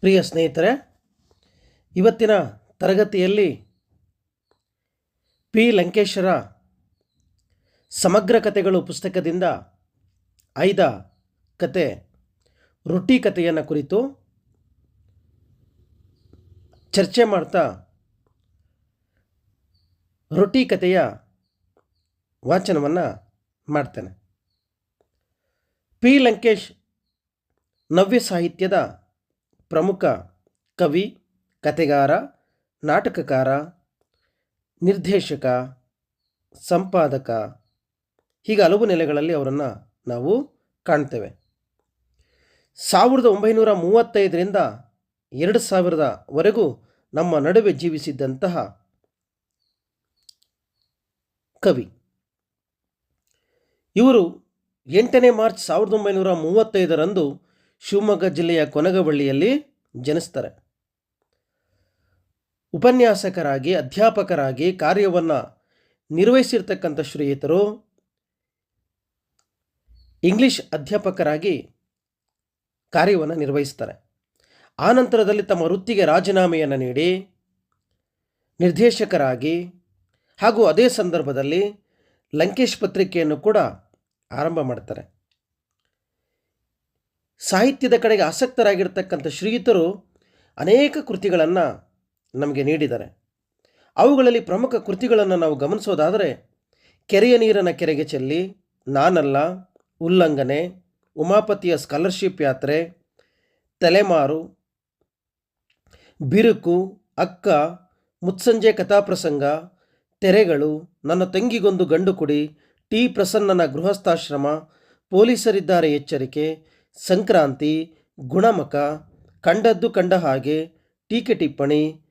ಪ್ರಿಯ ಸ್ನೇಹಿತರೆ, ಇವತ್ತಿನ ತರಗತಿಯಲ್ಲಿ ಪಿ. ಲಂಕೇಶರ ಸಮಗ್ರ ಕಥೆಗಳು ಪುಸ್ತಕದಿಂದ ಆಯ್ದ ಕತೆ ರೊಟ್ಟಿ ಕಥೆಯನ್ನು ಕುರಿತು ಚರ್ಚೆ ಮಾಡ್ತಾ ರೊಟ್ಟಿ ಕಥೆಯ ವಾಚನವನ್ನು ಮಾಡ್ತೇನೆ. ಪಿ. ಲಂಕೇಶ್ ನವ್ಯ ಸಾಹಿತ್ಯದ ಪ್ರಮುಖ ಕವಿ ಕತೆಗಾರ ನಾಟಕಕಾರ, ನಿರ್ದೇಶಕ, ಸಂಪಾದಕ, ಹೀಗೆ ಹಲವು ನೆಲೆಗಳಲ್ಲಿ ಅವರನ್ನು ನಾವು ಕಾಣ್ತೇವೆ. ಸಾವಿರದ ಒಂಬೈನೂರ ಮೂವತ್ತೈದರಿಂದ ಎರಡು ಸಾವಿರದವರೆಗೂ ನಮ್ಮ ನಡುವೆ ಜೀವಿಸಿದ್ದಂತಹ ಕವಿ. ಇವರು ಎಂಟನೇ ಮಾರ್ಚ್ ಸಾವಿರದ ಒಂಬೈನೂರ ಮೂವತ್ತೈದರಂದು ಶಿವಮೊಗ್ಗ ಜಿಲ್ಲೆಯ ಕೊನಗವಳ್ಳಿಯಲ್ಲಿ ಜನಿಸ್ತಾರೆ. ಉಪನ್ಯಾಸಕರಾಗಿ, ಅಧ್ಯಾಪಕರಾಗಿ ಕಾರ್ಯವನ್ನು ನಿರ್ವಹಿಸಿರ್ತಕ್ಕಂಥ ಶ್ರೇಯಿತರು ಇಂಗ್ಲಿಷ್ ಅಧ್ಯಾಪಕರಾಗಿ ಕಾರ್ಯವನ್ನು ನಿರ್ವಹಿಸ್ತಾರೆ. ಆನಂತರದಲ್ಲಿ ತಮ್ಮ ವೃತ್ತಿಗೆ ರಾಜೀನಾಮೆಯನ್ನು ನೀಡಿ, ನಿರ್ದೇಶಕರಾಗಿ ಹಾಗೂ ಅದೇ ಸಂದರ್ಭದಲ್ಲಿ ಲಂಕೇಶ್ ಪತ್ರಿಕೆಯನ್ನು ಕೂಡ ಆರಂಭ ಮಾಡ್ತಾರೆ. ಸಾಹಿತ್ಯದ ಕಡೆಗೆ ಆಸಕ್ತರಾಗಿರ್ತಕ್ಕಂಥ ಶ್ರೀಯುತರು ಅನೇಕ ಕೃತಿಗಳನ್ನು ನಮಗೆ ನೀಡಿದ್ದಾರೆ. ಅವುಗಳಲ್ಲಿ ಪ್ರಮುಖ ಕೃತಿಗಳನ್ನು ನಾವು ಗಮನಿಸೋದಾದರೆ, ಕೆರೆಯ ನೀರನ್ನು ಕೆರೆಗೆ ಚೆಲ್ಲಿ, ನಾನಲ್ಲ, ಉಲ್ಲಂಘನೆ, ಉಮಾಪತಿಯ ಸ್ಕಾಲರ್ಶಿಪ್ ಯಾತ್ರೆ, ತಲೆಮಾರು, ಬಿರುಕು, ಅಕ್ಕ, ಮುತ್ಸಂಜೆ ಕಥಾಪ್ರಸಂಗ, ತೆರೆಗಳು, ನನ್ನ ತಂಗಿಗೊಂದು ಗಂಡು ಕುಡಿ, ಟಿ ಪ್ರಸನ್ನನ ಗೃಹಸ್ಥಾಶ್ರಮ, ಪೊಲೀಸರಿದ್ದಾರೆ ಎಚ್ಚರಿಕೆ ಸಂಕ್ರಾಂತಿ ಗುಣಮಕ ಕಂಡದ್ದು ಕಂಡ ಹಾಗೆ, ಟೀಕೆ ಟಿಪ್ಪಣಿ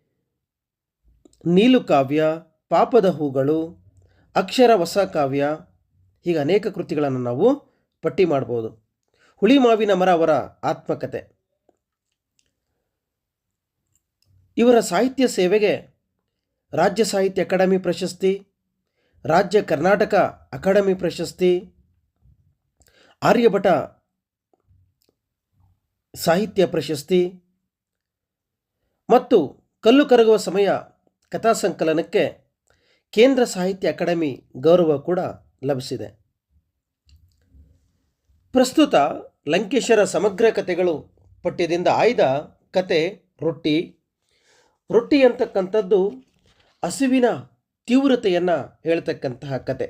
ನೀಲುಕಾವ್ಯ ಪಾಪದ ಹೂಗಳು, ಅಕ್ಷರ ಹೊಸ ಕಾವ್ಯ, ಹೀಗೆ ಅನೇಕ ಕೃತಿಗಳನ್ನು ನಾವು ಪಟ್ಟಿ ಮಾಡ್ಬೋದು. ಹುಳಿ ಮಾವಿನ ಮರ ಅವರ ಆತ್ಮಕತೆ. ಇವರ ಸಾಹಿತ್ಯ ಸೇವೆಗೆ ರಾಜ್ಯ ಸಾಹಿತ್ಯ ಅಕಾಡೆಮಿ ಪ್ರಶಸ್ತಿ, ರಾಜ್ಯ ಕರ್ನಾಟಕ ಅಕಾಡೆಮಿ ಪ್ರಶಸ್ತಿ, ಆರ್ಯಭಟ ಸಾಹಿತ್ಯ ಪ್ರಶಸ್ತಿ ಮತ್ತು ಕಲ್ಲು ಕರಗುವ ಸಮಯ ಕಥಾ ಸಂಕಲನಕ್ಕೆ ಕೇಂದ್ರ ಸಾಹಿತ್ಯ ಅಕಾಡೆಮಿ ಗೌರವ ಕೂಡ ಲಭಿಸಿದೆ. ಪ್ರಸ್ತುತ ಲಂಕೇಶರ ಸಮಗ್ರ ಕಥೆಗಳು ಪಠ್ಯದಿಂದ ಆಯ್ದ ಕತೆ ರೊಟ್ಟಿ. ರೊಟ್ಟಿ ಅಂತಕ್ಕಂಥದ್ದು ಹಸಿವಿನ ತೀವ್ರತೆಯನ್ನು ಹೇಳ್ತಕ್ಕಂತಹ ಕತೆ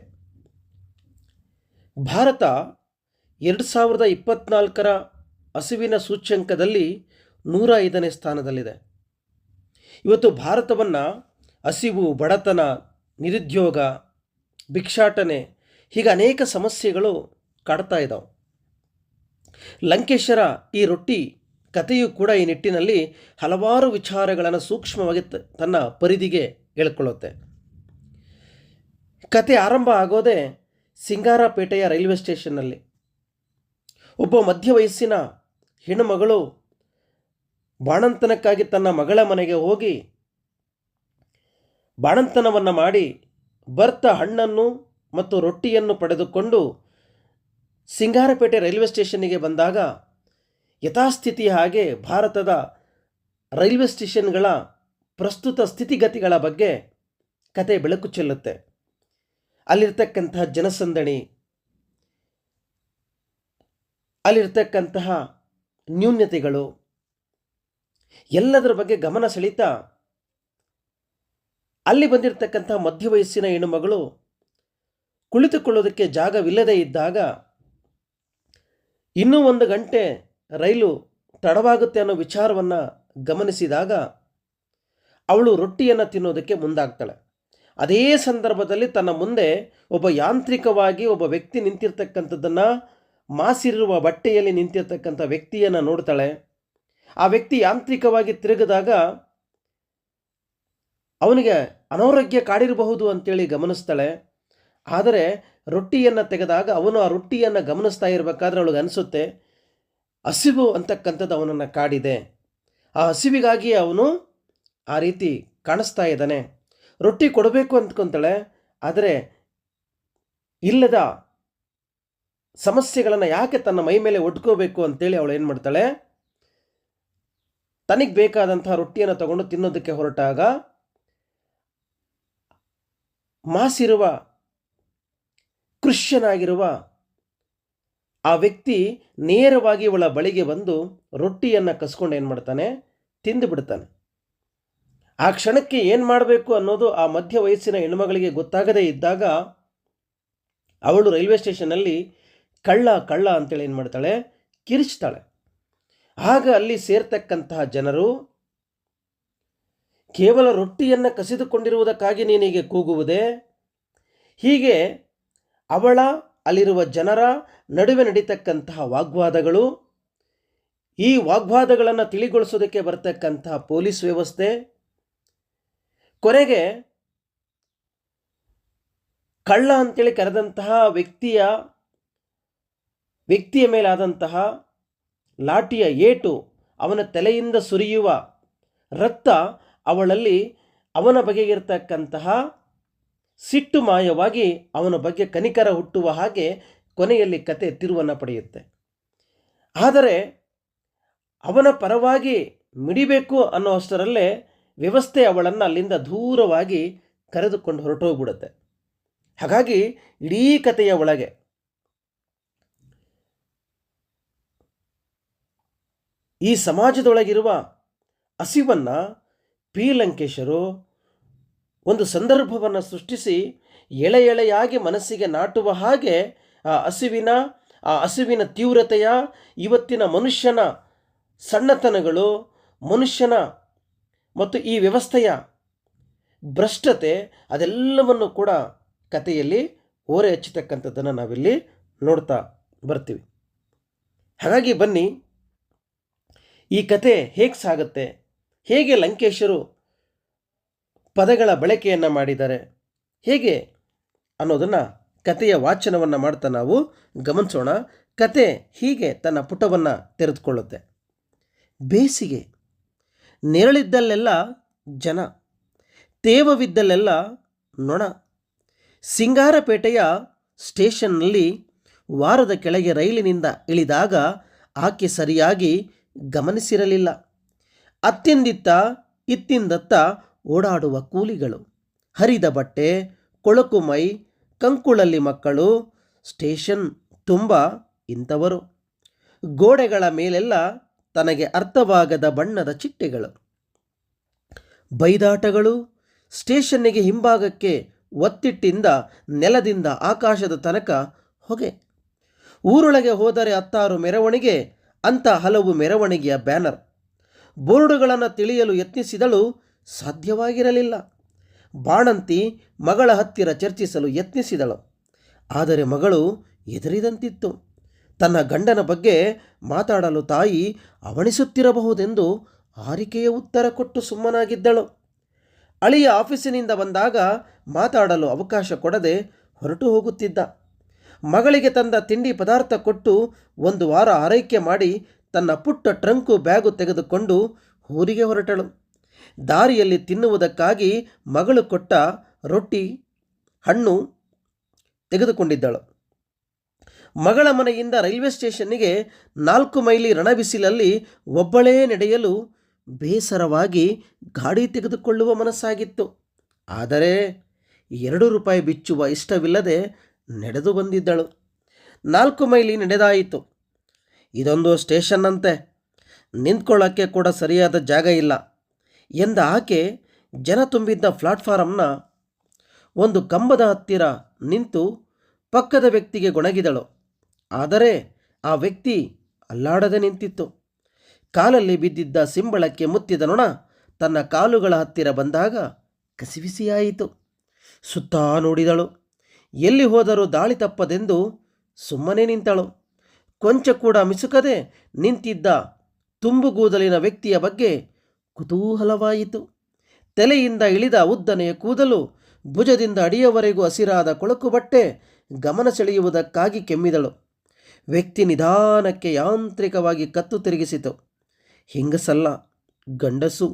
ಭಾರತ ಎರಡು ಸಾವಿರದ ಇಪ್ಪತ್ತ್ನಾಲ್ಕರ ಹಸಿವಿನ ಸೂಚ್ಯಂಕದಲ್ಲಿ ನೂರ ಐದನೇ ಸ್ಥಾನದಲ್ಲಿದೆ. ಇವತ್ತು ಭಾರತವನ್ನು ಹಸಿವು, ಬಡತನ, ನಿರುದ್ಯೋಗ, ಭಿಕ್ಷಾಟನೆ ಹೀಗೆ ಅನೇಕ ಸಮಸ್ಯೆಗಳು ಕಾಡ್ತಾ ಇದ್ದಾವೆ ಲಂಕೇಶರ ಈ ರೊಟ್ಟಿ ಕಥೆಯು ಕೂಡ ಈ ನಿಟ್ಟಿನಲ್ಲಿ ಹಲವಾರು ವಿಚಾರಗಳನ್ನು ಸೂಕ್ಷ್ಮವಾಗಿ ತನ್ನ ಪರಿಧಿಗೆ ಹೇಳ್ಕೊಳ್ಳುತ್ತೆ ಕತೆ ಆರಂಭ ಆಗೋದೇ ಸಿಂಗಾರಪೇಟೆಯ ರೈಲ್ವೆ ಸ್ಟೇಷನ್ನಲ್ಲಿ. ಒಬ್ಬ ಮಧ್ಯ ವಯಸ್ಸಿನ ಹೆಣ್ಣುಮಗಳು ಬಾಣಂತನಕ್ಕಾಗಿ ತನ್ನ ಮಗಳ ಮನೆಗೆ ಹೋಗಿ ಬಾಣಂತನವನ್ನು ಮಾಡಿ ಬರ್ತ ಹಣ್ಣನ್ನು ಮತ್ತು ರೊಟ್ಟಿಯನ್ನು ಪಡೆದುಕೊಂಡು ಸಿಂಗಾರಪೇಟೆ ರೈಲ್ವೆ ಸ್ಟೇಷನ್ನಿಗೆ ಬಂದಾಗ ಯಥಾಸ್ಥಿತಿ ಹಾಗೆ ಭಾರತದ ರೈಲ್ವೆ ಸ್ಟೇಷನ್ಗಳ ಪ್ರಸ್ತುತ ಸ್ಥಿತಿಗತಿಗಳ ಬಗ್ಗೆ ಕತೆ ಬೆಳಕು ಚೆಲ್ಲುತ್ತೆ. ಅಲ್ಲಿರ್ತಕ್ಕಂತಹ ಜನಸಂದಣಿ, ಅಲ್ಲಿರ್ತಕ್ಕಂತಹ ನ್ಯೂನ್ಯತೆಗಳು ಎಲ್ಲದರ ಬಗ್ಗೆ ಗಮನ ಸೆಳೀತಾ ಅಲ್ಲಿ ಬಂದಿರತಕ್ಕಂತಹ ಮಧ್ಯ ವಯಸ್ಸಿನ ಹೆಣ್ಣುಮಗಳು ಕುಳಿತುಕೊಳ್ಳೋದಕ್ಕೆ ಜಾಗವಿಲ್ಲದೆ ಇದ್ದಾಗ ಇನ್ನೂ ಒಂದು ಗಂಟೆ ರೈಲು ತಡವಾಗುತ್ತೆ ಅನ್ನೋ ವಿಚಾರವನ್ನು ಗಮನಿಸಿದಾಗ ಅವಳು ರೊಟ್ಟಿಯನ್ನು ತಿನ್ನೋದಕ್ಕೆ ಮುಂದಾಗ್ತಾಳೆ. ಅದೇ ಸಂದರ್ಭದಲ್ಲಿ ತನ್ನ ಮುಂದೆ ಒಬ್ಬ ಯಾಂತ್ರಿಕವಾಗಿ ಒಬ್ಬ ವ್ಯಕ್ತಿ ನಿಂತಿರ್ತಕ್ಕಂಥದ್ದನ್ನು ಮಾಸಿರುವ ಬಟ್ಟೆಯಲ್ಲಿ ನಿಂತಿರ್ತಕ್ಕಂಥ ವ್ಯಕ್ತಿಯನ್ನು ನೋಡ್ತಾಳೆ. ಆ ವ್ಯಕ್ತಿ ಯಾಂತ್ರಿಕವಾಗಿ ತಿರುಗಿದಾಗ ಅವನಿಗೆ ಅನಾರೋಗ್ಯ ಕಾಡಿರಬಹುದು ಅಂತೇಳಿ ಗಮನಿಸ್ತಾಳೆ. ಆದರೆ ರೊಟ್ಟಿಯನ್ನು ತೆಗೆದಾಗ ಅವನು ಆ ರೊಟ್ಟಿಯನ್ನು ಗಮನಿಸ್ತಾ ಇರಬೇಕಾದ್ರೆ ಅವಳಿಗೆ ಅನಿಸುತ್ತೆ, ಹಸಿವು ಅಂತಕ್ಕಂಥದ್ದು ಅವನನ್ನು ಕಾಡಿದೆ. ಆ ಹಸಿವಿಗಾಗಿ ಅವನು ಆ ರೀತಿ ಕಾಣಿಸ್ತಾ ಇದ್ದಾನೆ. ರೊಟ್ಟಿ ಕೊಡಬೇಕು ಅಂದ್ಕೊತಾಳೆ, ಆದರೆ ಇಲ್ಲದ ಸಮಸ್ಯೆಗಳನ್ನು ಯಾಕೆ ತನ್ನ ಮೈ ಮೇಲೆ ಒಡ್ಕೋಬೇಕು ಅಂತೇಳಿ ಅವಳು ಏನು ಮಾಡ್ತಾಳೆ? ತನಗೆ ಬೇಕಾದಂತಹ ರೊಟ್ಟಿಯನ್ನು ತಗೊಂಡು ತಿನ್ನೋದಕ್ಕೆ ಹೊರಟಾಗ ಮಾಸಿರುವ ಕೃಷ್ಯನಾಗಿರುವ ಆ ವ್ಯಕ್ತಿ ನೇರವಾಗಿ ಇವಳ ಬಳಿಗೆ ಬಂದು ರೊಟ್ಟಿಯನ್ನು ಕಸ್ಕೊಂಡು ಏನು ಮಾಡ್ತಾನೆ? ತಿಂದು ಬಿಡ್ತಾನೆ. ಆ ಕ್ಷಣಕ್ಕೆ ಏನು ಮಾಡಬೇಕು ಅನ್ನೋದು ಆ ಮಧ್ಯ ವಯಸ್ಸಿನ ಹೆಣ್ಮಗಳಿಗೆ ಗೊತ್ತಾಗದೇ ಇದ್ದಾಗ ಅವಳು ರೈಲ್ವೆ ಸ್ಟೇಷನ್ನಲ್ಲಿ ಕಳ್ಳ ಕಳ್ಳ ಅಂತೇಳಿ ಏನು ಮಾಡ್ತಾಳೆ? ಕಿರಿಚ್ತಾಳೆ. ಆಗ ಅಲ್ಲಿ ಸೇರ್ತಕ್ಕಂತಹ ಜನರು ಕೇವಲ ರೊಟ್ಟಿಯನ್ನು ಕಸಿದುಕೊಂಡಿರುವುದಕ್ಕಾಗಿ ನೀನಿಗೆ ಕೂಗುವುದೇ? ಹೀಗೆ ಅವಳ ಅಲ್ಲಿರುವ ಜನರ ನಡುವೆ ನಡೀತಕ್ಕಂತಹ ವಾಗ್ವಾದಗಳು, ಈ ವಾಗ್ವಾದಗಳನ್ನು ತಿಳಿಗೊಳಿಸೋದಕ್ಕೆ ಬರ್ತಕ್ಕಂತಹ ಪೊಲೀಸ್ ವ್ಯವಸ್ಥೆ ಕೊನೆಗೆ ಕಳ್ಳ ಅಂತೇಳಿ ಕರೆದಂತಹ ವ್ಯಕ್ತಿಯ ವ್ಯಕ್ತಿಯ ಮೇಲಾದಂತಹ ಲಾಠಿಯ ಏಟು ಅವನ ತಲೆಯಿಂದ ಸುರಿಯುವ ರಕ್ತ ಅವಳಲ್ಲಿ ಅವನ ಬಗೆಗಿರ್ತಕ್ಕಂತಹ ಸಿಟ್ಟು ಮಾಯವಾಗಿ ಅವನ ಬಗ್ಗೆ ಕನಿಕರ ಹುಟ್ಟುವ ಹಾಗೆ ಕೊನೆಯಲ್ಲಿ ಕತೆ ತಿರುವನ್ನು ಪಡೆಯುತ್ತೆ. ಆದರೆ ಅವನ ಪರವಾಗಿ ಮಿಡಿಬೇಕು ಅನ್ನೋ ಅಷ್ಟರಲ್ಲೇ ವ್ಯವಸ್ಥೆ ಅವಳನ್ನು ಅಲ್ಲಿಂದ ದೂರವಾಗಿ ಕರೆದುಕೊಂಡು ಹೊರಟೋಗ್ಬಿಡುತ್ತೆ. ಹಾಗಾಗಿ ಇಡೀ ಕಥೆಯ ಒಳಗೆ ಈ ಸಮಾಜದೊಳಗಿರುವ ಹಸಿವನ್ನು ಪಿ. ಲಂಕೇಶರು ಒಂದು ಸಂದರ್ಭವನ್ನು ಸೃಷ್ಟಿಸಿ ಎಳೆ ಎಳೆಯಾಗಿ ಮನಸ್ಸಿಗೆ ನಾಟುವ ಹಾಗೆ ಆ ಹಸಿವಿನ ಆ ಹಸಿವಿನ ತೀವ್ರತೆಯ, ಇವತ್ತಿನ ಮನುಷ್ಯನ ಸಣ್ಣತನಗಳು, ಮನುಷ್ಯನ ಮತ್ತು ಈ ವ್ಯವಸ್ಥೆಯ ಭ್ರಷ್ಟತೆ ಅದೆಲ್ಲವನ್ನು ಕೂಡ ಕಥೆಯಲ್ಲಿ ಓರೆ ಹಚ್ಚತಕ್ಕಂಥದ್ದನ್ನು ನಾವಿಲ್ಲಿ ನೋಡ್ತಾ ಬರ್ತೀವಿ. ಹಾಗಾಗಿ ಬನ್ನಿ ಈ ಕತೆ ಹೇಗೆ ಸಾಗುತ್ತೆ? ಹೇಗೆ ಲಂಕೇಶರು ಪದಗಳ ಬಳಕೆಯನ್ನು ಮಾಡಿದ್ದಾರೆ? ಹೇಗೆ ಅನ್ನೋದನ್ನು ಕತೆಯ ವಾಚನವನ್ನು ಮಾಡ್ತಾ ನಾವು ಗಮನಿಸೋಣ. ಕತೆ ಹೀಗೆ ತನ್ನ ಪುಟವನ್ನು ತೆರೆದುಕೊಳ್ಳುತ್ತೆ. ಬೇಸಿಗೆ. ನೆರಳಿದ್ದಲ್ಲೆಲ್ಲ ಜನ. ತೇವವಿದ್ದಲ್ಲೆಲ್ಲ ನೊಣ. ಸಿಂಗಾರಪೇಟೆಯ ಸ್ಟೇಷನ್ನಲ್ಲಿ ವಾರದ ಕೆಳಗೆ ರೈಲಿನಿಂದ ಇಳಿದಾಗ ಆಕೆ ಸರಿಯಾಗಿ ಗಮನಿಸಿರಲಿಲ್ಲ. ಅತ್ತಿಂದಿತ್ತ ಇತ್ತಿಂದತ್ತ ಓಡಾಡುವ ಕೂಲಿಗಳು. ಹರಿದ ಬಟ್ಟೆ, ಕೊಳಕು ಮೈ, ಕಂಕುಳಲ್ಲಿ ಮಕ್ಕಳು, ಸ್ಟೇಷನ್ ತುಂಬ ಇಂಥವರು. ಗೋಡೆಗಳ ಮೇಲೆಲ್ಲ ತನಗೆ ಅರ್ಥವಾಗದ ಬಣ್ಣದ ಚಿಟ್ಟೆಗಳು. ಬೈದಾಟಗಳು, ಸ್ಟೇಷನ್ನಿಗೆ ಹಿಂಭಾಗಕ್ಕೆ ಒತ್ತಿಟ್ಟಿಂದ ನೆಲದಿಂದ ಆಕಾಶದ ತನಕ ಹೊಗೆ. ಊರೊಳಗೆ ಹೋದರೆ ಹತ್ತಾರು ಮೆರವಣಿಗೆ ಅಂತ ಹಲವು ಮೆರವಣಿಗೆಯ ಬ್ಯಾನರ್. ಬೋರ್ಡುಗಳನ್ನು ತಿಳಿಯಲು ಯತ್ನಿಸಿದಳು ಸಾಧ್ಯವಾಗಿರಲಿಲ್ಲ. ಬಾಣಂತಿ ಮಗಳ ಹತ್ತಿರ ಚರ್ಚಿಸಲು ಯತ್ನಿಸಿದಳು. ಆದರೆ ಮಗಳು ಎದುರಿದಂತಿತ್ತು ತನ್ನ ಗಂಡನ ಬಗ್ಗೆ ಮಾತಾಡಲು ತಾಯಿ ಅವಣಿಸುತ್ತಿರಬಹುದೆಂದು ಆರಿಕೆಯ ಉತ್ತರ ಕೊಟ್ಟು ಸುಮ್ಮನಾಗಿದ್ದಳು. ಅಳಿಯ ಆಫೀಸಿನಿಂದ ಬಂದಾಗ ಮಾತಾಡಲು ಅವಕಾಶ ಕೊಡದೆ ಹೊರಟು ಹೋಗುತ್ತಿದ್ದ. ಮಗಳಿಗೆ ತಂದ ತಿಂಡಿ ಪದಾರ್ಥ ಕೊಟ್ಟು ಒಂದು ವಾರ ಆರೈಕೆ ಮಾಡಿ ತನ್ನ ಪುಟ್ಟ ಟ್ರಂಕು ಬ್ಯಾಗು ತೆಗೆದುಕೊಂಡು ಊರಿಗೆ ಹೊರಟಳು. ದಾರಿಯಲ್ಲಿ ತಿನ್ನುವುದಕ್ಕಾಗಿ ಮಗಳು ಕೊಟ್ಟ ರೊಟ್ಟಿ, ಹಣ್ಣು ತೆಗೆದುಕೊಂಡಿದ್ದಳು. ಮಗಳ ಮನೆಯಿಂದ ರೈಲ್ವೆ ಸ್ಟೇಷನ್ನಿಗೆ ನಾಲ್ಕು ಮೈಲಿ ರಣಬಿಸಿಲಲ್ಲಿ ಒಬ್ಬಳೇ ನಡೆಯಲು ಬೇಸರವಾಗಿ ಗಾಡಿ ತೆಗೆದುಕೊಳ್ಳುವ ಮನಸ್ಸಾಗಿತ್ತು. ಆದರೆ ಎರಡು ರೂಪಾಯಿ ಬಿಚ್ಚುವ ಇಷ್ಟವಿಲ್ಲದೆ ನಡೆದು ಬಂದಿದ್ದಳು. ನಾಲ್ಕು ಮೈಲಿ ನಡೆದಾಯಿತು. ಇದೊಂದು ಸ್ಟೇಷನ್ನಂತೆ. ನಿಂತ್ಕೊಳ್ಳೋಕ್ಕೆ ಕೂಡ ಸರಿಯಾದ ಜಾಗ ಇಲ್ಲ. ಎಂದ ಆಕೆ ಜನ ತುಂಬಿದ್ದ ಪ್ಲಾಟ್ಫಾರಮ್ನ ಒಂದು ಕಂಬದ ಹತ್ತಿರ ನಿಂತು ಪಕ್ಕದ ವ್ಯಕ್ತಿಗೆ ಗೊಣಗಿದಳು. ಆದರೆ ಆ ವ್ಯಕ್ತಿ ಅಲ್ಲಾಡದೆ ನಿಂತಿತ್ತು. ಕಾಲಲ್ಲಿ ಬಿದ್ದಿದ್ದ ಸಿಂಬಳಕ್ಕೆ ಮುತ್ತಿದ ನೊಣ ತನ್ನ ಕಾಲುಗಳ ಹತ್ತಿರ ಬಂದಾಗ ಕಸಿವಿಸಿಯಾಯಿತು. ಸುತ್ತಾ ನೋಡಿದಳು. ಎಲ್ಲಿ ಹೋದರೂ ದಾಳಿ ತಪ್ಪದೆಂದು ಸುಮ್ಮನೆ ನಿಂತಳು. ಕೊಂಚ ಕೂಡ ಮಿಸುಕದೆ ನಿಂತಿದ್ದ ತುಂಬುಗೂದಲಿನ ವ್ಯಕ್ತಿಯ ಬಗ್ಗೆ ಕುತೂಹಲವಾಯಿತು. ತಲೆಯಿಂದ ಇಳಿದ ಉದ್ದನೆಯ ಕೂದಲು ಭುಜದಿಂದ ಅಡಿಯವರೆಗೂ ಹಸಿರಾದ ಕೊಳಕು ಬಟ್ಟೆ ಗಮನ ಸೆಳೆಯುವುದಕ್ಕಾಗಿ ಕೆಮ್ಮಿದಳು. ವ್ಯಕ್ತಿ ನಿಧಾನಕ್ಕೆ ಯಾಂತ್ರಿಕವಾಗಿ ಕತ್ತು ತಿರುಗಿಸಿತು. ಹಿಂಗಸಲ್ಲ, ಗಂಡಸು.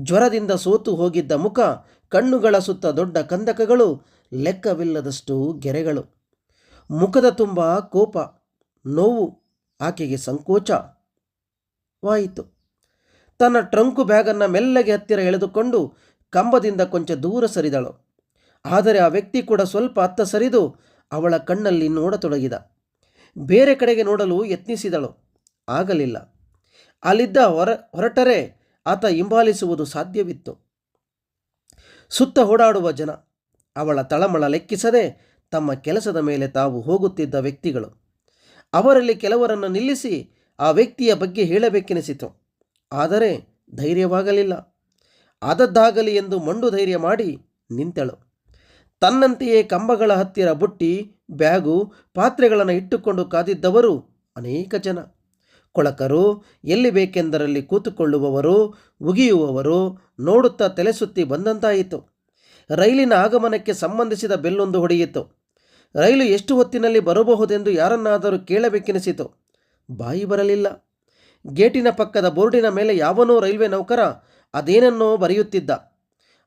ಜ್ವರದಿಂದ ಸೋತು ಹೋಗಿದ್ದ ಮುಖ, ಕಣ್ಣುಗಳ ಸುತ್ತ ದೊಡ್ಡ ಕಂದಕಗಳು ಲೆಕ್ಕವಿಲ್ಲದಷ್ಟು ಗೆರೆಗಳು. ಮುಖದ ತುಂಬ ಕೋಪ, ನೋವು, ಆಕೆಗೆ ಸಂಕೋಚವಾಯಿತು ತನ್ನ ಟ್ರಂಕು ಬ್ಯಾಗನ್ನು ಮೆಲ್ಲಗೆ ಹತ್ತಿರ ಎಳೆದುಕೊಂಡು ಕಂಬದಿಂದ ಕೊಂಚ ದೂರ ಸರಿದಳು. ಆದರೆ ಆ ವ್ಯಕ್ತಿ ಕೂಡ ಸ್ವಲ್ಪ ಹತ್ತ ಸರಿದು ಅವಳ ಕಣ್ಣಲ್ಲಿ ನೋಡತೊಡಗಿದ. ಬೇರೆ ಕಡೆಗೆ ನೋಡಲು ಯತ್ನಿಸಿದಳು. ಆಗಲಿಲ್ಲ. ಅಲ್ಲಿದ್ದ ಹೊರ, ಹೊರಟರೆ ಆತ ಹಿಂಬಾಲಿಸುವುದು ಸಾಧ್ಯವಿತ್ತು. ಸುತ್ತ ಓಡಾಡುವ ಜನ. ಅವಳ ತಳಮಳ ಲೆಕ್ಕಿಸದೆ ತಮ್ಮ ಕೆಲಸದ ಮೇಲೆ ತಾವು ಹೋಗುತ್ತಿದ್ದ ವ್ಯಕ್ತಿಗಳು. ಅವರಲ್ಲಿ ಕೆಲವರನ್ನು ನಿಲ್ಲಿಸಿ ಆ ವ್ಯಕ್ತಿಯ ಬಗ್ಗೆ ಹೇಳಬೇಕೆನಿಸಿತು. ಆದರೆ ಧೈರ್ಯವಾಗಲಿಲ್ಲ. ಆದದ್ದಾಗಲಿ ಎಂದು ಮಂಡು ಧೈರ್ಯ ಮಾಡಿ ನಿಂತಳು. ತನ್ನಂತೆಯೇ ಕಂಬಗಳ ಹತ್ತಿರ ಬುಟ್ಟಿ, ಬ್ಯಾಗು, ಪಾತ್ರೆಗಳನ್ನು ಇಟ್ಟುಕೊಂಡು ಕಾದಿದ್ದವರು ಅನೇಕ ಜನ. ಕೊಳಕರು, ಎಲ್ಲಿ ಬೇಕೆಂದರಲ್ಲಿ ಕೂತುಕೊಳ್ಳುವವರು, ಉಗಿಯುವವರು, ನೋಡುತ್ತಾ ತಲೆಸುತ್ತಿ ಬಂದಂತಾಯಿತು. ರೈಲಿನ ಆಗಮನಕ್ಕೆ ಸಂಬಂಧಿಸಿದ ಬೆಲ್ಲೊಂದು ಹೊಡೆಯಿತು. ರೈಲು ಎಷ್ಟು ಹೊತ್ತಿನಲ್ಲಿ ಬರಬಹುದೆಂದು ಯಾರನ್ನಾದರೂ ಕೇಳಬೇಕೆನಿಸಿತು. ಬಾಯಿ ಬರಲಿಲ್ಲ. ಗೇಟಿನ ಪಕ್ಕದ ಬೋರ್ಡಿನ ಮೇಲೆ ಯಾವನೋ ರೈಲ್ವೆ ನೌಕರ ಅದೇನನ್ನೋ ಬರೆಯುತ್ತಿದ್ದ.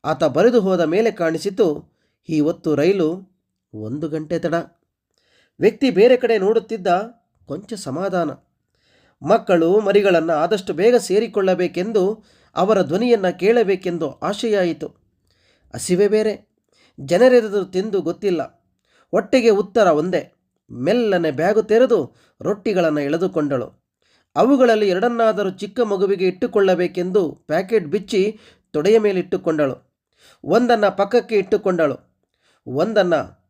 ಆತ ಬರೆದು ಹೋದ ಮೇಲೆ ಕಾಣಿಸಿತು, ಈ ಹೊತ್ತು ರೈಲು ಒಂದು ಗಂಟೆ ತಡ. ವ್ಯಕ್ತಿ ಬೇರೆ ಕಡೆ ನೋಡುತ್ತಿದ್ದ ಕೊಂಚ ಸಮಾಧಾನ. ಮಕ್ಕಳು ಮರಿಗಳನ್ನು ಆದಷ್ಟು ಬೇಗ ಸೇರಿಕೊಳ್ಳಬೇಕೆಂದು ಅವರ ಧ್ವನಿಯನ್ನು ಕೇಳಬೇಕೆಂದು ಆಶೆಯಾಯಿತು. ಹಸಿವೆ ಬೇರೆ. ಜನರೆದುರು ತಿಂದು ಗೊತ್ತಿಲ್ಲ. ಒಟ್ಟಿಗೆ ಉತ್ತರ ಒಂದೇ. ಮೆಲ್ಲನೆ ಬ್ಯಾಗು ತೆರೆದು ರೊಟ್ಟಿಗಳನ್ನು ಎಳೆದುಕೊಂಡಳು. ಅವುಗಳಲ್ಲಿ ಎರಡನ್ನಾದರೂ ಚಿಕ್ಕ ಮಗುವಿಗೆ ಇಟ್ಟುಕೊಳ್ಳಬೇಕೆಂದು ಪ್ಯಾಕೆಟ್ ಬಿಚ್ಚಿ ತೊಡೆಯ ಮೇಲಿಟ್ಟುಕೊಂಡಳು ಒಂದನ್ನು ಪಕ್ಕಕ್ಕೆ ಇಟ್ಟುಕೊಂಡಳು. ಒಂದನ್ನು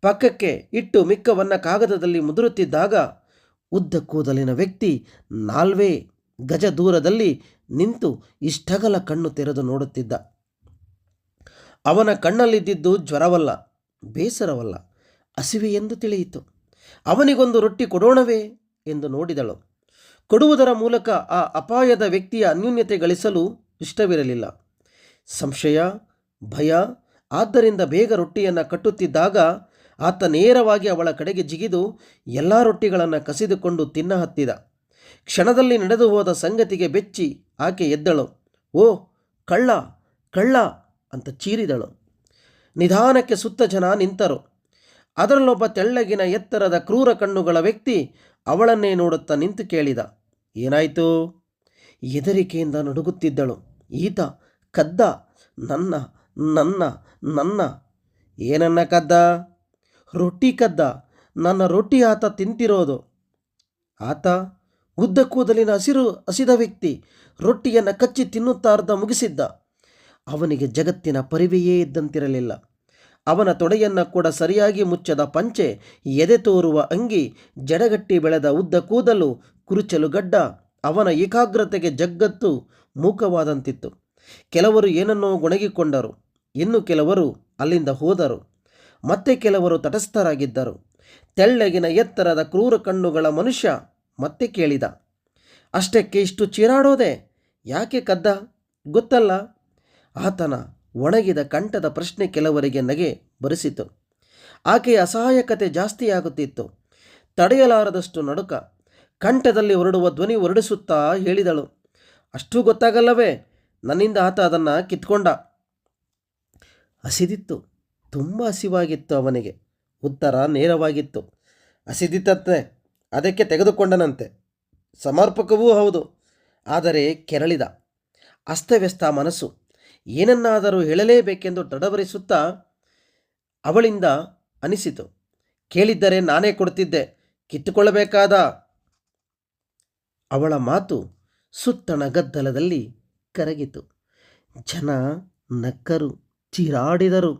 ಪಕ್ಕಕ್ಕೆ ಇಟ್ಟು ಮಿಕ್ಕವನ್ನು ಕಾಗದದಲ್ಲಿ ಮುದುರುತ್ತಿದ್ದಾಗ ಉದ್ದ ಕೂದಲಿನ ವ್ಯಕ್ತಿ ನಾಲ್ವೇ ಗಜ ದೂರದಲ್ಲಿ ನಿಂತು ಇಷ್ಟಗಲ ಕಣ್ಣು ತೆರೆದು ನೋಡುತ್ತಿದ್ದ. ಅವನ ಕಣ್ಣಲ್ಲಿದ್ದಿದ್ದು ಜ್ವರವಲ್ಲ, ಬೇಸರವಲ್ಲ, ಹಸಿವೆ ಎಂದು ತಿಳಿಯಿತು. ಅವನಿಗೊಂದು ರೊಟ್ಟಿ ಕೊಡೋಣವೇ ಎಂದು ನೋಡಿದಳು. ಕೊಡುವುದರ ಮೂಲಕ ಆ ಅಪಾಯದ ವ್ಯಕ್ತಿಯ ಅನ್ಯೂನ್ಯತೆ ಗಳಿಸಲು ಇಷ್ಟವಿರಲಿಲ್ಲ. ಸಂಶಯ, ಭಯ, ಆದ್ದರಿಂದ ಬೇಗ ರೊಟ್ಟಿಯನ್ನು ಕಟ್ಟುತ್ತಿದ್ದಾಗ ಆತ ನೇರವಾಗಿ ಅವಳ ಕಡೆಗೆ ಜಿಗಿದು ಎಲ್ಲ ರೊಟ್ಟಿಗಳನ್ನು ಕಸಿದುಕೊಂಡು ತಿನ್ನ ಹತ್ತಿದ. ಕ್ಷಣದಲ್ಲಿ ನಡೆದು ಹೋದ ಸಂಗತಿಗೆ ಬೆಚ್ಚಿ ಆಕೆ ಎದ್ದಳು. ಓ, ಕಳ್ಳ ಕಳ್ಳ ಅಂತ ಚೀರಿದಳು. ನಿಧಾನಕ್ಕೆ ಸುತ್ತ ಜನ ನಿಂತರು. ಅದರಲ್ಲೊಬ್ಬ ತೆಳ್ಳಗಿನ ಎತ್ತರದ ಕ್ರೂರ ಕಣ್ಣುಗಳ ವ್ಯಕ್ತಿ ಅವಳನ್ನೇ ನೋಡುತ್ತಾ ನಿಂತು ಕೇಳಿದ. ಏನಾಯಿತು? ಹೆದರಿಕೆಯಿಂದ ನಡುಗುತ್ತಿದ್ದಳು. ಈತ, ಕದ್ದ, ನನ್ನ ನನ್ನ ನನ್ನ. ಏನನ್ನ ಕದ್ದ? ರೊಟ್ಟಿ ಕದ್ದ. ನನ್ನ ರೊಟ್ಟಿ ಆತ ತಿಂತಿರೋದು. ಆತ ಉದ್ದ ಕೂದಲಿನ ಹಸಿರು, ಹಸಿದ ವ್ಯಕ್ತಿ. ರೊಟ್ಟಿಯನ್ನು ಕಚ್ಚಿ ತಿನ್ನುತ್ತಾ ಅರ್ಧ ಮುಗಿಸಿದ್ದ. ಅವನಿಗೆ ಜಗತ್ತಿನ ಪರಿವೆಯೇ ಇದ್ದಂತಿರಲಿಲ್ಲ. ಅವನ ತೊಡೆಯನ್ನು ಕೂಡ ಸರಿಯಾಗಿ ಮುಚ್ಚದ ಪಂಚೆ ಎದೆ ತೋರುವ ಅಂಗಿ, ಜಡಗಟ್ಟಿ ಬೆಳೆದ ಉದ್ದ ಕೂದಲು, ಕುರುಚಲು ಗಡ್ಡ, ಅವನ ಏಕಾಗ್ರತೆಗೆ ಜಗ್ಗತ್ತು ಮೂಕವಾದಂತಿತ್ತು. ಕೆಲವರು ಏನನ್ನೋ ಗೊಣಗಿಕೊಂಡರು, ಇನ್ನು ಕೆಲವರು ಅಲ್ಲಿಂದ ಹೋದರು. ಮತ್ತೆ ಕೆಲವರು ತಟಸ್ಥರಾಗಿದ್ದರು. ತೆಳ್ಳಗಿನ ಎತ್ತರದ ಕ್ರೂರ ಕಣ್ಣುಗಳ ಮನುಷ್ಯ ಮತ್ತೆ ಕೇಳಿದ, ಅಷ್ಟಕ್ಕೆ ಇಷ್ಟು ಚೀರಾಡೋದೆ? ಯಾಕೆ ಕದ್ದ? ಗೊತ್ತಲ್ಲ? ಆತನ ಒಣಗಿದ ಕಂಠದ ಪ್ರಶ್ನೆ ಕೆಲವರಿಗೆ ನಗೆ ಬರಿಸಿತು. ಆಕೆಯ ಅಸಹಾಯಕತೆ ಜಾಸ್ತಿಯಾಗುತ್ತಿತ್ತು. ತಡೆಯಲಾರದಷ್ಟು ನಡುಕ ಕಂಠದಲ್ಲಿ ಹೊರಡುವ ಧ್ವನಿ ಹೊರಡಿಸುತ್ತಾ ಹೇಳಿದಳು, ಅಷ್ಟೂ ಗೊತ್ತಾಗಲ್ಲವೇ, ನನ್ನಿಂದ ಆತ ಅದನ್ನು ಕಿತ್ಕೊಂಡ. ಹಸಿದಿತ್ತು, ತುಂಬ ಹಸಿವಾಗಿತ್ತು ಅವನಿಗೆ, ಉತ್ತರ ನೇರವಾಗಿತ್ತು. ಹಸಿದಿತ್ತಂತೆ, ಅದಕ್ಕೆ ತೆಗೆದುಕೊಂಡನಂತೆ, ಸಮರ್ಪಕವೂ ಹೌದು, ಆದರೆ ಕೆರಳಿದ, ಅಸ್ತವ್ಯಸ್ತ ಮನಸ್ಸು. ಏನನ್ನಾದರೂ ಹೇಳಲೇಬೇಕೆಂದು ತಡವರಿಸುತ್ತಾ ಅವಳಿಂದ ಅನಿಸಿತು. ಕೇಳಿದ್ದರೆ ನಾನೇ ಕೊಡ್ತಿದ್ದೆ ಕಿತ್ತುಕೊಳ್ಳಬೇಕಾದ. ಅವಳ ಮಾತು ಸುತ್ತಣ ಗದ್ದಲದಲ್ಲಿ ಕರಗಿತು. ಜನ ನಕ್ಕರು, ಚೀರಾಡಿದರು.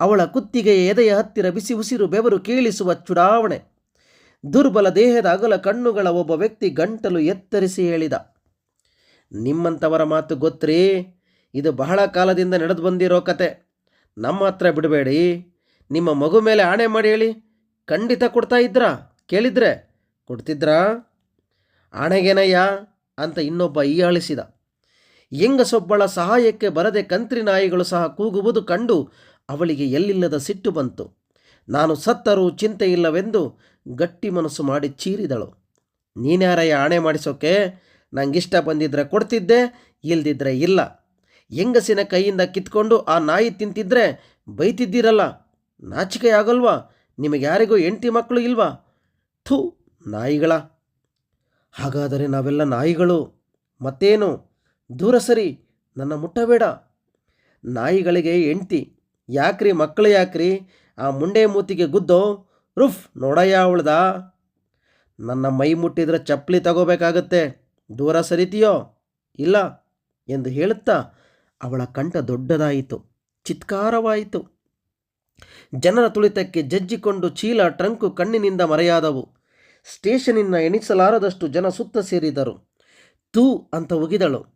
ಅವಳ ಕುತ್ತಿಗೆಯ ಎದೆಯ ಹತ್ತಿರ ಬಿಸಿ ಉಸಿರು ಬೆವರು ಕೀಳಿಸುವ ಚುಡಾವಣೆ. ದುರ್ಬಲ ದೇಹದ ಅಗಲ ಕಣ್ಣುಗಳ ಒಬ್ಬ ವ್ಯಕ್ತಿ ಗಂಟಲು ಎತ್ತರಿಸಿ ಹೇಳಿದ, ನಿಮ್ಮಂಥವರ ಮಾತು ಗೊತ್ತ್ರೀ? ಇದು ಬಹಳ ಕಾಲದಿಂದ ನಡೆದು ಬಂದಿರೋ ಕತೆ. ನಮ್ಮ ಹತ್ರ ಬಿಡಬೇಡಿ. ನಿಮ್ಮ ಮಗು ಮೇಲೆ ಆಣೆ ಮಾಡಿ ಹೇಳಿ. ಖಂಡಿತ ಕೊಡ್ತಾ ಇದ್ರಾ? ಕೇಳಿದ್ರೆ? ಕೊಡ್ತಿದ್ರಾ? ಆಣೆಗೇನಯ್ಯ? ಅಂತ ಇನ್ನೊಬ್ಬ ಈಯಾಳಿಸಿದ ಹೆಂಗಸೊಬ್ಬಳ ಸಹಾಯಕ್ಕೆ ಬರದೆ ಕಂತ್ರಿ ನಾಯಿಗಳು ಸಹ ಕೂಗುವುದು ಕಂಡು ಅವಳಿಗೆ ಎಲ್ಲಿಲ್ಲದ ಸಿಟ್ಟು ಬಂತು. ನಾನು ಸತ್ತರೂ ಚಿಂತೆ ಇಲ್ಲವೆಂದು ಗಟ್ಟಿ ಮನಸ್ಸು ಮಾಡಿ ಚೀರಿದಳು. ನೀನ್ಯಾರಯ್ಯ ಆಣೆ ಮಾಡಿಸೋಕೆ? ನಂಗಿಷ್ಟ ಬಂದಿದ್ರೆ ಕೊಡ್ತಿದ್ದೆ, ಇಲ್ದಿದ್ರೆ ಇಲ್ಲ. ಹೆಂಗಸಿನ ಕೈಯಿಂದ ಕಿತ್ಕೊಂಡು ಆ ನಾಯಿ ತಿಂತಿದ್ರೆ ಬೈತಿದ್ದೀರಲ್ಲ ನಾಚಿಕೆ ಆಗಲ್ವಾ ನಿಮಗೆ ಯಾರಿಗೂ ಹೆಂಡತಿ ಮಕ್ಕಳು ಇಲ್ವಾ? ಥೂ, ನಾಯಿಗಳ. ಹಾಗಾದರೆ ನಾವೆಲ್ಲ ನಾಯಿಗಳು. ಮತ್ತೇನು? ದೂರ ಸರಿ, ನನ್ನ ಮುಟ್ಟಬೇಡ. ನಾಯಿಗಳಿಗೆ ಎಂಟಿ ಯಾಕ್ರಿ, ಮಕ್ಕಳು ಯಾಕ್ರಿ? ಆ ಮುಂಡೆ ಮೂತಿಗೆ ಗುದ್ದೋ, ರುಫ್, ನೋಡಯ್ಯ ಅವಳ್ದ? ನನ್ನ ಮೈ ಮುಟ್ಟಿದ್ರೆ ಚಪ್ಪಲಿ ತಗೋಬೇಕಾಗತ್ತೆ. ದೂರ ಸರಿತೀಯೋ ಇಲ್ಲ ಎಂದು ಹೇಳುತ್ತಾ ಅವಳ ಕಂಠ ದೊಡ್ಡದಾಯಿತು, ಚಿತ್ಕಾರವಾಯಿತು. ಜನರ ತುಳಿತಕ್ಕೆ ಜಜ್ಜಿಕೊಂಡು ಚೀಲ ಟ್ರಂಕು ಕಣ್ಣಿನಿಂದ ಮರೆಯಾದವು. ಸ್ಟೇಷನಿನ ಎಣಿಸಲಾರದಷ್ಟು ಜನ ಸುತ್ತ ಸೇರಿದರು. ತೂ ಅಂತ ಉಗಿದಳು.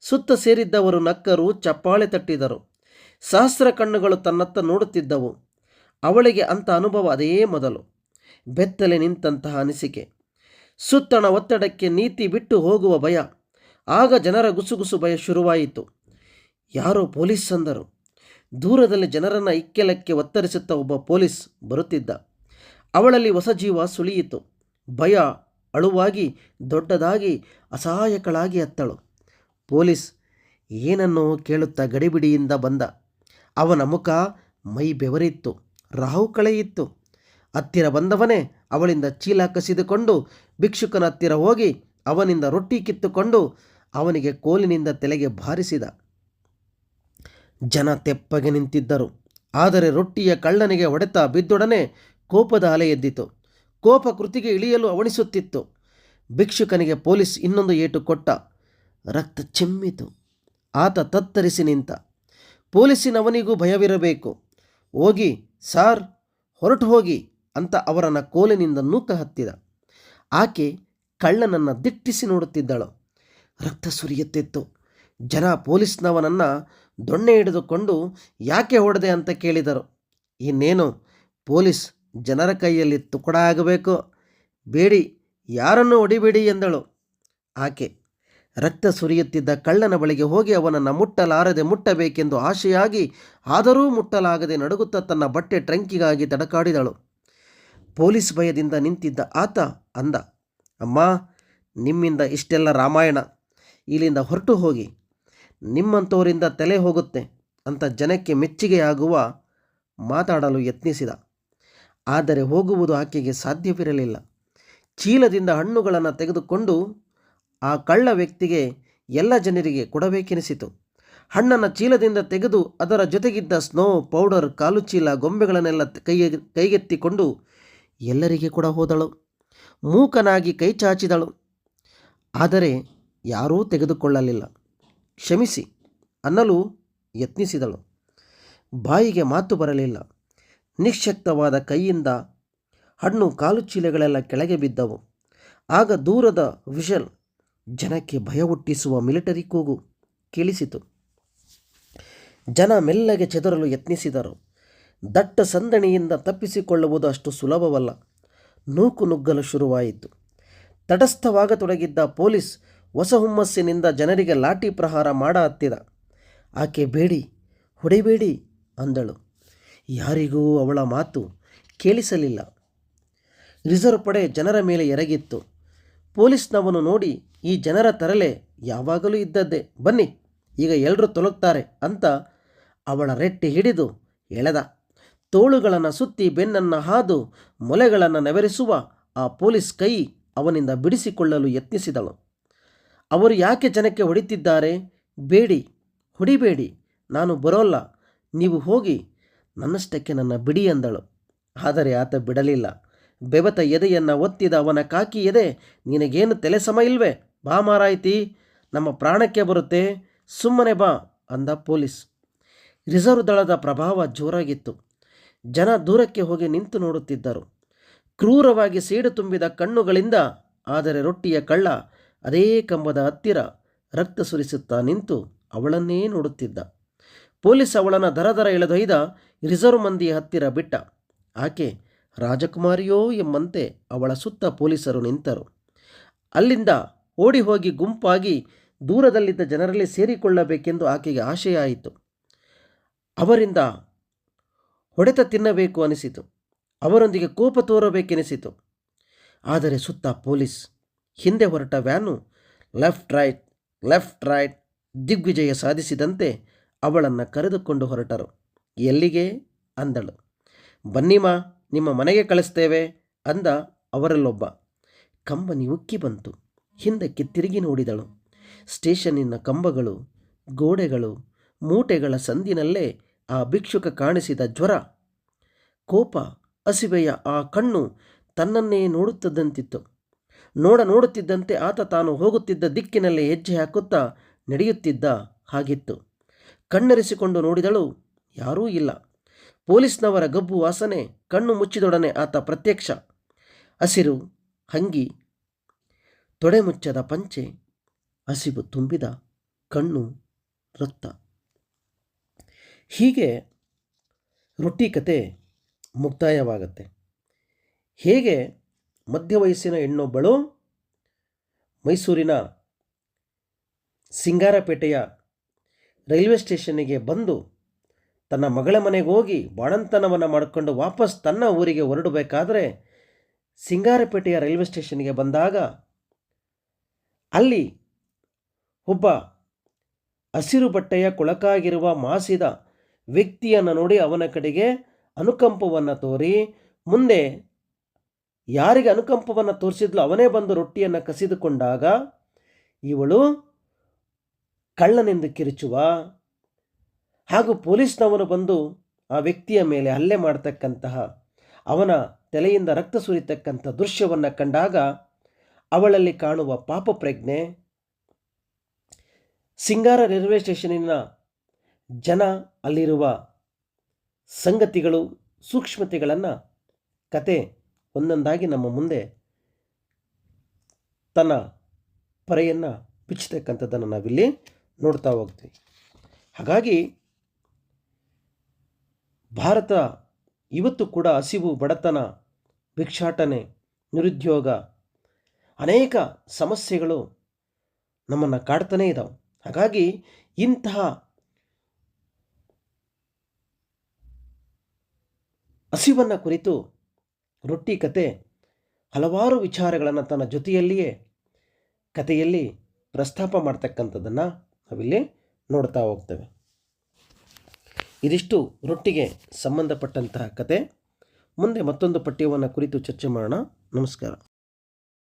ಸುತ್ತ ಸೇರಿದ್ದವರು ನಕ್ಕರು ಚಪ್ಪಾಳೆ ತಟ್ಟಿದರು. ಸಹಸ್ರ ಕಣ್ಣುಗಳು ತನ್ನತ್ತ ನೋಡುತ್ತಿದ್ದವು. ಅವಳಿಗೆ ಅಂಥ ಅನುಭವ ಅದೇ ಮೊದಲು. ಬೆತ್ತಲೆ ನಿಂತಹ ಅನಿಸಿಕೆ. ಸುತ್ತಣ ಒತ್ತಡಕ್ಕೆ ನೀತಿ ಬಿಟ್ಟು ಹೋಗುವ ಭಯ. ಆಗ ಜನರ ಗುಸುಗುಸು ಭಯ ಶುರುವಾಯಿತು. ಯಾರೋ ಪೊಲೀಸ್ ಅಂದರು ದೂರದಲ್ಲಿ ಜನರನ್ನು ಇಕ್ಕೆಲಕ್ಕೆ ಒತ್ತರಿಸುತ್ತಾ ಒಬ್ಬ ಪೊಲೀಸ್ ಬರುತ್ತಿದ್ದ. ಅವಳಲ್ಲಿ ಹೊಸ ಜೀವ ಸುಳಿಯಿತು. ಭಯ, ಅಳುವಾಗಿ, ದೊಡ್ಡದಾಗಿ, ಅಸಹಾಯಕಳಾಗಿ ಅತ್ತಳು. ಪೊಲೀಸ್ ಏನನ್ನೋ ಕೇಳುತ್ತಾ ಗಡಿಬಿಡಿಯಿಂದ ಬಂದ. ಅವನ ಮುಖ ಮೈ ಬೆವರಿತ್ತು, ರಾಹು ಕಳೆಯಿತ್ತು. ಹತ್ತಿರ ಬಂದವನೇ ಅವಳಿಂದ ಚೀಲ ಕಸಿದುಕೊಂಡು ಭಿಕ್ಷುಕನ ಹತ್ತಿರ ಹೋಗಿ ಅವನಿಂದ ರೊಟ್ಟಿ ಕಿತ್ತುಕೊಂಡು ಅವನಿಗೆ ಕೋಲಿನಿಂದ ತಲೆಗೆ ಬಾರಿಸಿದ. ಜನ ತೆಪ್ಪಗೆ ನಿಂತಿದ್ದರು. ಆದರೆ ರೊಟ್ಟಿಯ ಕಳ್ಳನಿಗೆ ಹೊಡೆತ ಬಿದ್ದೊಡನೆ ಕೋಪದ ಅಲೆ ಎದ್ದಿತು. ಕೋಪ ಕೃತಿಗೆ ಇಳಿಯಲು ಅವಣಿಸುತ್ತಿತ್ತು. ಭಿಕ್ಷುಕನಿಗೆ ಪೊಲೀಸ್ ಇನ್ನೊಂದು ಏಟು ಕೊಟ್ಟ. ರಕ್ತ ಚಿಮ್ಮಿತು. ಆತ ತತ್ತರಿಸಿ ನಿಂತ. ಪೊಲೀಸಿನವನಿಗೂ ಭಯವಿರಬೇಕು. ಹೋಗಿ, ಸಾರ್, ಹೊರಟು ಹೋಗಿ ಅಂತ ಅವರನ್ನ ಕೋಲಿನಿಂದ ನೂಕ ಹತ್ತಿದ. ಆಕೆ ಕಳ್ಳನನ್ನು ದಿಟ್ಟಿಸಿ ನೋಡುತ್ತಿದ್ದಳು. ರಕ್ತ ಸುರಿಯುತ್ತಿತ್ತು. ಜನ ಪೊಲೀಸ್ನವನನ್ನು ದೊಣ್ಣೆ ಹಿಡಿದುಕೊಂಡು ಯಾಕೆ ಹೊಡೆದೆ ಅಂತ ಕೇಳಿದರು. ಇನ್ನೇನು, ಪೊಲೀಸ್ ಜನರ ಕೈಯಲ್ಲಿ ತುಕಡ ಆಗಬೇಕು. ಬೇಡಿ, ಯಾರನ್ನು ಹೊಡಿಬೇಡಿ ಎಂದಳು. ಆಕೆ ರಕ್ತ ಸುರಿಯುತ್ತಿದ್ದ ಕಳ್ಳನ ಬಳಿಗೆ ಹೋಗಿ ಅವನನ್ನು ಮುಟ್ಟಲಾರದೆ ಮುಟ್ಟಬೇಕೆಂದು ಆಶೆಯಾಗಿ ಆದರೂ ಮುಟ್ಟಲಾಗದೆ ನಡುಗುತ್ತಾ ತನ್ನ ಬಟ್ಟೆ ಟ್ರಂಕಿಗಾಗಿ ತಡಕಾಡಿದಳು. ಪೊಲೀಸ್ ಭಯದಿಂದ ನಿಂತಿದ್ದ ಆತ ಅಂದ, ಅಮ್ಮ, ನಿಮ್ಮಿಂದ ಇಷ್ಟೆಲ್ಲ ರಾಮಾಯಣ. ಇಲ್ಲಿಂದ ಹೊರಟು ಹೋಗಿ ನಿಮ್ಮಂಥವರಿಂದ ತಲೆ ಹೋಗುತ್ತೆ ಅಂತ ಜನಕ್ಕೆ ಮೆಚ್ಚುಗೆಯಾಗುವ ಮಾತಾಡಲು ಯತ್ನಿಸಿದ. ಆದರೆ ಹೋಗುವುದು ಆಕೆಗೆ ಸಾಧ್ಯವಿರಲಿಲ್ಲ. ಚೀಲದಿಂದ ಹಣ್ಣುಗಳನ್ನು ತೆಗೆದುಕೊಂಡು ಆ ಕಳ್ಳ ವ್ಯಕ್ತಿಗೆ ಎಲ್ಲ ಜನರಿಗೆ ಕೊಡಬೇಕೆನಿಸಿತು. ಹಣ್ಣನ್ನು ಚೀಲದಿಂದ ತೆಗೆದು ಅದರ ಜೊತೆಗಿದ್ದ ಸ್ನೋ ಪೌಡರ್, ಕಾಲು ಚೀಲ, ಗೊಂಬೆಗಳನ್ನೆಲ್ಲ ಕೈಗೆ, ಕೈಗೆತ್ತಿಕೊಂಡು ಎಲ್ಲರಿಗೆ ಕೂಡ ಹೋದಳು. ಮೂಕನಾಗಿ ಕೈ ಚಾಚಿದಳು. ಆದರೆ ಯಾರೂ ತೆಗೆದುಕೊಳ್ಳಲಿಲ್ಲ. ಕ್ಷಮಿಸಿ ಅನ್ನಲು ಯತ್ನಿಸಿದಳು. ಬಾಯಿಗೆ ಮಾತು ಬರಲಿಲ್ಲ. ನಿಶ್ಶಕ್ತವಾದ ಕೈಯಿಂದ ಹಣ್ಣು ಕಾಲು ಚೀಲಗಳೆಲ್ಲ ಕೆಳಗೆ ಬಿದ್ದವು. ಆಗ ದೂರದ ವಿಷಲ್ ಜನಕ್ಕೆ ಭಯ ಹುಟ್ಟಿಸುವ ಮಿಲಿಟರಿ ಕೂಗು ಕೇಳಿಸಿತು. ಜನ ಮೆಲ್ಲಗೆ ಚೆದರಲು ಯತ್ನಿಸಿದರು. ದಟ್ಟ ಸಂದಣಿಯಿಂದ ತಪ್ಪಿಸಿಕೊಳ್ಳುವುದು ಅಷ್ಟು ಸುಲಭವಲ್ಲ. ನೂಕು ನುಗ್ಗಲು ಶುರುವಾಯಿತು. ತಟಸ್ಥವಾಗತೊಡಗಿದ್ದ ಪೊಲೀಸ್ ಹೊಸ ಹುಮ್ಮಸ್ಸಿನಿಂದ ಜನರಿಗೆ ಲಾಠಿ ಪ್ರಹಾರ ಮಾಡ ಹತ್ತಿದ ಆಕೆ ಬೇಡಿ, ಹೊಡಿಬೇಡಿ ಅಂದಳು. ಯಾರಿಗೂ ಅವಳ ಮಾತು ಕೇಳಿಸಲಿಲ್ಲ. ರಿಸರ್ವ್ ಪಡೆ ಜನರ ಮೇಲೆ ಎರಗಿತ್ತು. ಪೊಲೀಸ್ನವನು ನೋಡಿ ಈ ಜನರ ತರಲೆ ಯಾವಾಗಲೂ ಇದ್ದದ್ದೇ. ಬನ್ನಿ, ಈಗ ಎಲ್ಲರೂ ತೊಲಗ್ತಾರೆ ಅಂತ ಅವಳ ರೆಟ್ಟಿ ಹಿಡಿದು ಎಳೆದ. ತೋಳುಗಳನ್ನು ಸುತ್ತಿ ಬೆನ್ನನ್ನು ಹಾದು ಮೊಲೆಗಳನ್ನು ನೆವರಿಸುವ ಆ ಪೊಲೀಸ್ ಕೈ ಅವನಿಂದ ಬಿಡಿಸಿಕೊಳ್ಳಲು ಯತ್ನಿಸಿದಳು. ಅವರು ಯಾಕೆ ಜನಕ್ಕೆ ಹೊಡಿತಿದ್ದಾರೆ? ಬೇಡಿ, ಹೊಡಿಬೇಡಿ, ನಾನು ಬರೋಲ್ಲ. ನೀವು ಹೋಗಿ ನನ್ನಷ್ಟಕ್ಕೆ ನನ್ನ ಬಿಡಿ ಅಂದಳು. ಆದರೆ ಆತ ಬಿಡಲಿಲ್ಲ. ಬೆವತ ಎದೆಯನ್ನು ಒತ್ತಿದ ಅವನ ಕಾಕಿ ಎದೆ, ನಿನಗೇನು ತಲೆ ಸಮ ಇಲ್ವೇ? ಬಾ ಮಾರಾಯ್ತಿ, ನಮ್ಮ ಪ್ರಾಣಕ್ಕೆ ಬರುತ್ತೆ, ಸುಮ್ಮನೆ ಬಾ ಅಂದ ಪೊಲೀಸ್. ರಿಸರ್ವ್ ದಳದ ಪ್ರಭಾವ ಜೋರಾಗಿತ್ತು. ಜನ ದೂರಕ್ಕೆ ಹೋಗಿ ನಿಂತು ನೋಡುತ್ತಿದ್ದರು. ಕ್ರೂರವಾಗಿ ಸೀಡು ತುಂಬಿದ ಕಣ್ಣುಗಳಿಂದ, ಆದರೆ ರೊಟ್ಟಿಯ ಕಳ್ಳ ಅದೇ ಕಂಬದ ಹತ್ತಿರ ರಕ್ತ ಸುರಿಸುತ್ತಾ ನಿಂತು ಅವಳನ್ನೇ ನೋಡುತ್ತಿದ್ದ. ಪೊಲೀಸ್ ಅವಳನ್ನು ದರ ಎಳೆದೊಯ್ದ ರಿಸರ್ವ್ ಮಂದಿಯ ಹತ್ತಿರ ಬಿಟ್ಟ. ಆಕೆ, ರಾಜಕುಮಾರಿಯೋ ಎಂಬಂತೆ ಅವಳ ಸುತ್ತ ಪೊಲೀಸರು ನಿಂತರು. ಅಲ್ಲಿಂದ ಓಡಿ ಹೋಗಿ ಗುಂಪಾಗಿ ದೂರದಲ್ಲಿದ್ದ ಜನರಲ್ಲಿ ಸೇರಿಕೊಳ್ಳಬೇಕೆಂದು ಆಕೆಗೆ ಆಶೆಯಾಯಿತು. ಅವರಿಂದ ಹೊಡೆತ ತಿನ್ನಬೇಕು ಅನಿಸಿತು. ಅವರೊಂದಿಗೆ ಕೋಪ ತೋರಬೇಕೆನಿಸಿತು. ಆದರೆ ಸುತ್ತ ಪೊಲೀಸ್ ಹಿಂದೆ ಹೊರಟ van left right left right ದಿಗ್ವಿಜಯ ಸಾಧಿಸಿದಂತೆ ಅವಳನ್ನು ಕರೆದುಕೊಂಡು ಹೊರಟರು. ಎಲ್ಲಿಗೆ? ಅಂದಳು. ಬನ್ನಿಮ್ಮ ನಿಮ್ಮ ಮನೆಗೆ ಕಳಿಸ್ತೇವೆ, ಅಂದ ಅವರಲ್ಲೊಬ್ಬ. ಕಂಬನಿ ಉಕ್ಕಿ ಬಂತು. ಹಿಂದಕ್ಕೆ ತಿರುಗಿ ನೋಡಿದಳು. ಸ್ಟೇಷನ್ನಿನ ಕಂಬಗಳು, ಗೋಡೆಗಳು, ಮೂಟೆಗಳ ಸಂದಿನಲ್ಲೇ ಆ ಭಿಕ್ಷುಕ ಕಾಣಿಸಿದ ಜ್ವರ. ಕೋಪ ಹಸಿವೆಯ ಆ ಕಣ್ಣು ತನ್ನನ್ನೇ ನೋಡುತ್ತದಂತಿತ್ತು. ನೋಡ ನೋಡುತ್ತಿದ್ದಂತೆ ಆತ ತಾನು ಹೋಗುತ್ತಿದ್ದ ದಿಕ್ಕಿನಲ್ಲಿ ಹೆಜ್ಜೆ ಹಾಕುತ್ತಾ ನಡೆಯುತ್ತಿದ್ದ ಹಾಗಿತ್ತು. ಕಣ್ಣೆರೆಸಿಕೊಂಡು ನೋಡಿದಳು ಯಾರೂ ಇಲ್ಲ. ಪೊಲೀಸ್ನವರ ಗಬ್ಬು ವಾಸನೆ, ಕಣ್ಣು ಮುಚ್ಚಿದೊಡನೆ ಆತ ಪ್ರತ್ಯಕ್ಷ. ಹಸಿರು ಹಂಗಿ, ತೊಡೆ ಮುಚ್ಚದ ಪಂಚೆ, ಹಸಿವು ತುಂಬಿದ ಕಣ್ಣು ರಕ್ತ. ಹೀಗೆ ರೊಟ್ಟಿ ಕತೆ ಮುಕ್ತಾಯವಾಗುತ್ತೆ. ಹೇಗೆ ಮಧ್ಯವಯಸ್ಸಿನ ಹೆಣ್ಣೊಬ್ಬಳು ಮೈಸೂರಿನ ಸಿಂಗಾರಪೇಟೆಯ ರೈಲ್ವೆ ಸ್ಟೇಷನ್ನಿಗೆ ಬಂದು ತನ್ನ ಮಗಳ ಮನೆಗೆ ಹೋಗಿ ಬಾಣಂತನವನ್ನು ಮಾಡಿಕೊಂಡು ವಾಪಸ್ ತನ್ನ ಊರಿಗೆ ಹೊರಡಬೇಕಾದ್ರೆ ಸಿಂಗಾರಪೇಟೆಯ ರೈಲ್ವೆ ಸ್ಟೇಷನ್ಗೆ ಬಂದಾಗ ಅಲ್ಲಿ ಒಬ್ಬ ಹಸಿರು ಬಟ್ಟೆಯ ಕೊಳಕಾಗಿರುವ ಮಾಸಿದ ವ್ಯಕ್ತಿಯನ್ನು ನೋಡಿ ಅವನ ಕಡೆಗೆ ಅನುಕಂಪವನ್ನು ತೋರಿ ಮುಂದೆ ಯಾರಿಗೆ ಅನುಕಂಪವನ್ನು ತೋರಿಸಿದ್ಲು? ಅವನೇ ಬಂದು ರೊಟ್ಟಿಯನ್ನು ಕಸಿದುಕೊಂಡಾಗ ಇವಳು ಕಳ್ಳನೆಂದು ಕಿರುಚುವ ಹಾಗೂ ಪೊಲೀಸ್ನವನು ಬಂದು ಆ ವ್ಯಕ್ತಿಯ ಮೇಲೆ ಹಲ್ಲೆ ಮಾಡತಕ್ಕಂತಹ ಅವನ ತಲೆಯಿಂದ ರಕ್ತ ಸುರಿತಕ್ಕಂಥ ದೃಶ್ಯವನ್ನು ಕಂಡಾಗ ಅವಳಲ್ಲಿ ಕಾಣುವ ಪಾಪ ಪ್ರಜ್ಞೆ, ಸಿಂಗಾರ ರೈಲ್ವೆ ಸ್ಟೇಷನಿನ ಜನ ಅಲ್ಲಿರುವ ಸಂಗತಿಗಳು, ಸೂಕ್ಷ್ಮತೆಗಳನ್ನು ಕತೆ ಒಂದೊಂದಾಗಿ ನಮ್ಮ ಮುಂದೆ ತನ್ನ ಪರೆಯನ್ನು ಬಿಚ್ಚತಕ್ಕಂಥದ್ದನ್ನು ನಾವಿಲ್ಲಿ ನೋಡ್ತಾ ಹೋಗ್ತೀವಿ. ಹಾಗಾಗಿ ಭಾರತ ಇವತ್ತು ಕೂಡ ಹಸಿವು, ಬಡತನ, ಭಿಕ್ಷಾಟನೆ, ನಿರುದ್ಯೋಗ ಅನೇಕ ಸಮಸ್ಯೆಗಳು ನಮ್ಮನ್ನು ಕಾಡ್ತಾನೇ ಇದ್ದಾವೆ ಹಾಗಾಗಿ ಇಂತಹ ಹಸಿವನ್ನು ಕುರಿತು ರೊಟ್ಟಿ ಕತೆ ಹಲವಾರು ವಿಚಾರಗಳನ್ನು ತನ್ನ ಜೊತೆಯಲ್ಲಿಯೇ ಕಥೆಯಲ್ಲಿ ಪ್ರಸ್ತಾಪ ಮಾಡ್ತಕ್ಕಂಥದ್ದನ್ನು ನಾವಿಲ್ಲಿ ನೋಡ್ತಾ ಹೋಗ್ತೇವೆ. ಇದಿಷ್ಟು ರೊಟ್ಟಿಗೆ ಸಂಬಂಧಪಟ್ಟಂತಹ ಕತೆ. ಮುಂದೆ ಮತ್ತೊಂದು ಪಠ್ಯವನ್ನು ಕುರಿತು ಚರ್ಚೆ ಮಾಡೋಣ. ನಮಸ್ಕಾರ.